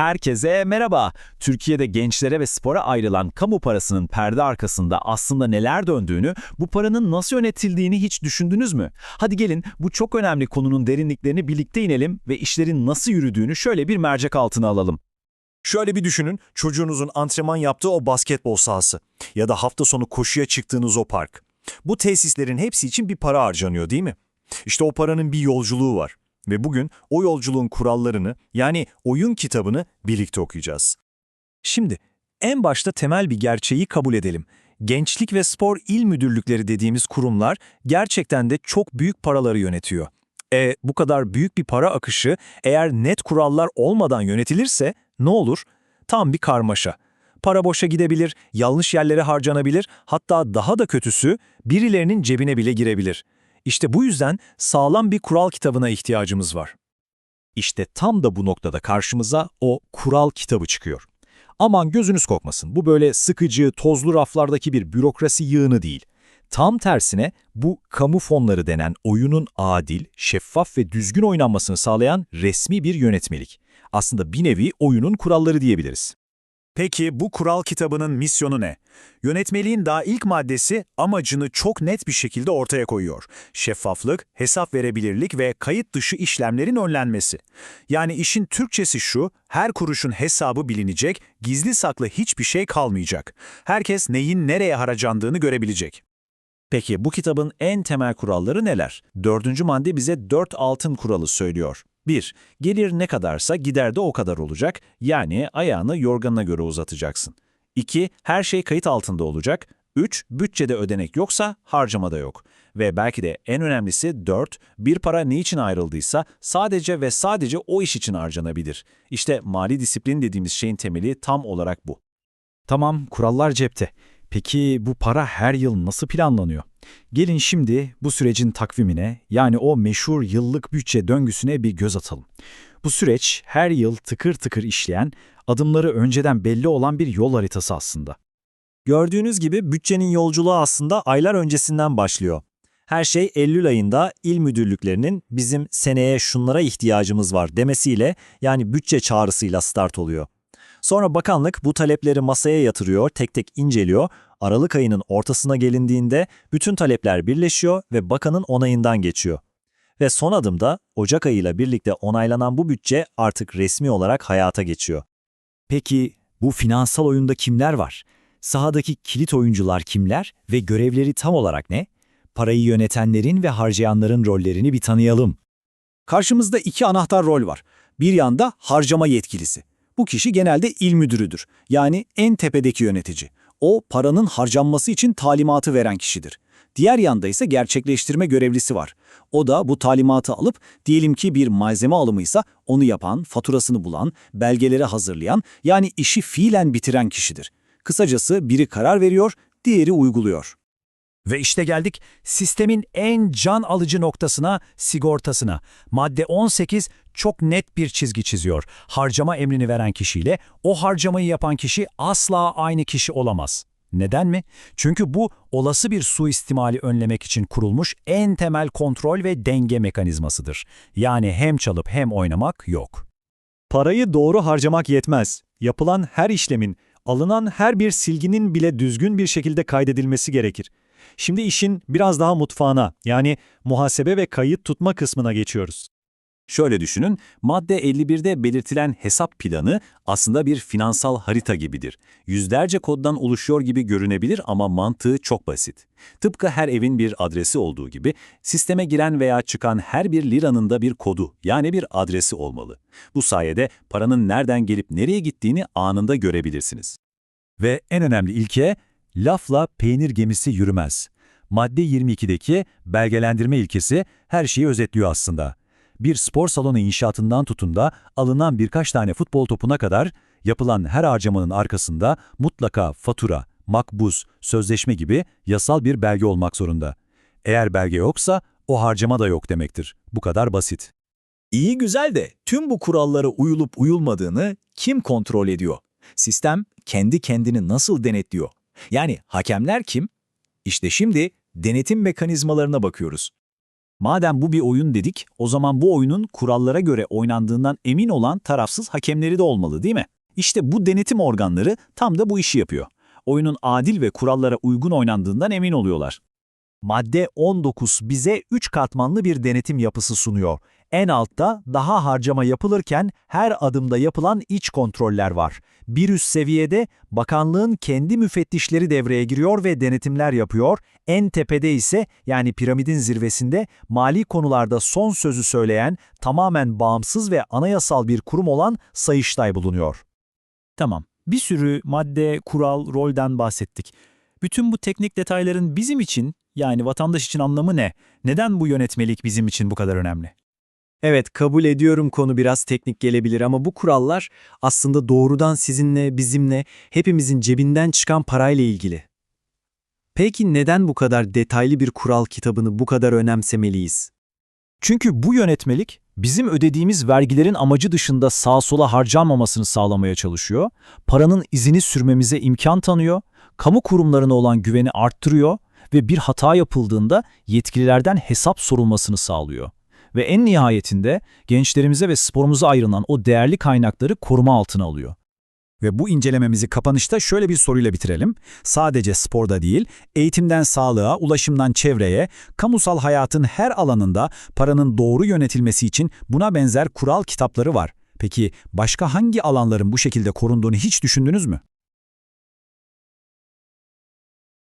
Herkese merhaba. Türkiye'de gençlere ve spora ayrılan kamu parasının perde arkasında aslında neler döndüğünü, bu paranın nasıl yönetildiğini hiç düşündünüz mü? Hadi gelin bu çok önemli konunun derinliklerini birlikte inelim ve işlerin nasıl yürüdüğünü şöyle bir mercek altına alalım. Şöyle bir düşünün, çocuğunuzun antrenman yaptığı o basketbol sahası ya da hafta sonu koşuya çıktığınız o park. Bu tesislerin hepsi için bir para harcanıyor değil mi? İşte o paranın bir yolculuğu var. Ve bugün o yolculuğun kurallarını yani oyun kitabını birlikte okuyacağız. Şimdi en başta temel bir gerçeği kabul edelim. Gençlik ve Spor İl Müdürlükleri dediğimiz kurumlar gerçekten de çok büyük paraları yönetiyor. E bu kadar büyük bir para akışı eğer net kurallar olmadan yönetilirse ne olur? Tam bir karmaşa. Para boşa gidebilir, yanlış yerlere harcanabilir, hatta daha da kötüsü birilerinin cebine bile girebilir. İşte bu yüzden sağlam bir kural kitabına ihtiyacımız var. İşte tam da bu noktada karşımıza o kural kitabı çıkıyor. Aman gözünüz kokmasın, bu böyle sıkıcı, tozlu raflardaki bir bürokrasi yığını değil. Tam tersine bu kamu fonları denen oyunun adil, şeffaf ve düzgün oynanmasını sağlayan resmi bir yönetmelik. Aslında bir nevi oyunun kuralları diyebiliriz. Peki bu kural kitabının misyonu ne? Yönetmeliğin daha ilk maddesi amacını çok net bir şekilde ortaya koyuyor. Şeffaflık, hesap verebilirlik ve kayıt dışı işlemlerin önlenmesi. Yani işin Türkçesi şu, her kuruşun hesabı bilinecek, gizli saklı hiçbir şey kalmayacak. Herkes neyin nereye harcandığını görebilecek. Peki bu kitabın en temel kuralları neler? Dördüncü madde bize dört altın kuralı söylüyor. 1. Gelir ne kadarsa gider de o kadar olacak. Yani ayağını yorganına göre uzatacaksın. 2. Her şey kayıt altında olacak. 3. Bütçede ödenek yoksa harcama da yok. Ve belki de en önemlisi 4. Bir para ne için ayrıldıysa sadece ve sadece o iş için harcanabilir. İşte mali disiplin dediğimiz şeyin temeli tam olarak bu. Tamam, kurallar cepte. Peki bu para her yıl nasıl planlanıyor? Gelin şimdi bu sürecin takvimine yani o meşhur yıllık bütçe döngüsüne bir göz atalım. Bu süreç her yıl tıkır tıkır işleyen, adımları önceden belli olan bir yol haritası aslında. Gördüğünüz gibi bütçenin yolculuğu aslında aylar öncesinden başlıyor. Her şey Eylül ayında il müdürlüklerinin bizim seneye şunlara ihtiyacımız var demesiyle yani bütçe çağrısıyla start oluyor. Sonra bakanlık bu talepleri masaya yatırıyor, tek tek inceliyor. Aralık ayının ortasına gelindiğinde bütün talepler birleşiyor ve bakanın onayından geçiyor. Ve son adımda Ocak ayıyla birlikte onaylanan bu bütçe artık resmi olarak hayata geçiyor. Peki bu finansal oyunda kimler var? Sahadaki kilit oyuncular kimler ve görevleri tam olarak ne? Parayı yönetenlerin ve harcayanların rollerini bir tanıyalım. Karşımızda iki anahtar rol var. Bir yanda harcama yetkilisi. Bu kişi genelde il müdürüdür. Yani en tepedeki yönetici. O paranın harcanması için talimatı veren kişidir. Diğer yanda ise gerçekleştirme görevlisi var. O da bu talimatı alıp diyelim ki bir malzeme alımıysa onu yapan, faturasını bulan, belgeleri hazırlayan yani işi fiilen bitiren kişidir. Kısacası biri karar veriyor, diğeri uyguluyor. Ve işte geldik sistemin en can alıcı noktasına, sigortasına. Madde 18 çok net bir çizgi çiziyor. Harcama emrini veren kişiyle o harcamayı yapan kişi asla aynı kişi olamaz. Neden mi? Çünkü bu olası bir suistimali önlemek için kurulmuş en temel kontrol ve denge mekanizmasıdır. Yani hem çalıp hem oynamak yok. Parayı doğru harcamak yetmez. Yapılan her işlemin, alınan her bir silginin bile düzgün bir şekilde kaydedilmesi gerekir. Şimdi işin biraz daha mutfağına, yani muhasebe ve kayıt tutma kısmına geçiyoruz. Şöyle düşünün, madde 51'de belirtilen hesap planı aslında bir finansal harita gibidir. Yüzlerce koddan oluşuyor gibi görünebilir ama mantığı çok basit. Tıpkı her evin bir adresi olduğu gibi, sisteme giren veya çıkan her bir liranın da bir kodu, yani bir adresi olmalı. Bu sayede paranın nereden gelip nereye gittiğini anında görebilirsiniz. Ve en önemli ilke, lafla peynir gemisi yürümez. Madde 22'deki belgelendirme ilkesi her şeyi özetliyor aslında. Bir spor salonu inşaatından tutun da alınan birkaç tane futbol topuna kadar yapılan her harcamanın arkasında mutlaka fatura, makbuz, sözleşme gibi yasal bir belge olmak zorunda. Eğer belge yoksa o harcama da yok demektir. Bu kadar basit. İyi güzel de tüm bu kurallara uyulup uyulmadığını kim kontrol ediyor? Sistem kendi kendini nasıl denetliyor? Yani hakemler kim? İşte şimdi denetim mekanizmalarına bakıyoruz. Madem bu bir oyun dedik, o zaman bu oyunun kurallara göre oynandığından emin olan tarafsız hakemleri de olmalı değil mi? İşte bu denetim organları tam da bu işi yapıyor. Oyunun adil ve kurallara uygun oynandığından emin oluyorlar. Madde 19 bize 3 katmanlı bir denetim yapısı sunuyor. En altta daha harcama yapılırken her adımda yapılan iç kontroller var. Bir üst seviyede bakanlığın kendi müfettişleri devreye giriyor ve denetimler yapıyor. En tepede ise yani piramidin zirvesinde mali konularda son sözü söyleyen tamamen bağımsız ve anayasal bir kurum olan Sayıştay bulunuyor. Tamam, bir sürü madde, kural, rolden bahsettik. Bütün bu teknik detayların bizim için, yani vatandaş için anlamı ne? Neden bu yönetmelik bizim için bu kadar önemli? Evet, kabul ediyorum konu biraz teknik gelebilir ama bu kurallar aslında doğrudan sizinle, bizimle, hepimizin cebinden çıkan parayla ilgili. Peki neden bu kadar detaylı bir kural kitabını bu kadar önemsemeliyiz? Çünkü bu yönetmelik bizim ödediğimiz vergilerin amacı dışında sağa sola harcanmamasını sağlamaya çalışıyor, paranın izini sürmemize imkan tanıyor, kamu kurumlarına olan güveni arttırıyor ve bir hata yapıldığında yetkililerden hesap sorulmasını sağlıyor. Ve en nihayetinde gençlerimize ve sporumuza ayrılan o değerli kaynakları koruma altına alıyor. Ve bu incelememizi kapanışta şöyle bir soruyla bitirelim. Sadece sporda değil, eğitimden sağlığa, ulaşımdan çevreye, kamusal hayatın her alanında paranın doğru yönetilmesi için buna benzer kural kitapları var. Peki başka hangi alanların bu şekilde korunduğunu hiç düşündünüz mü?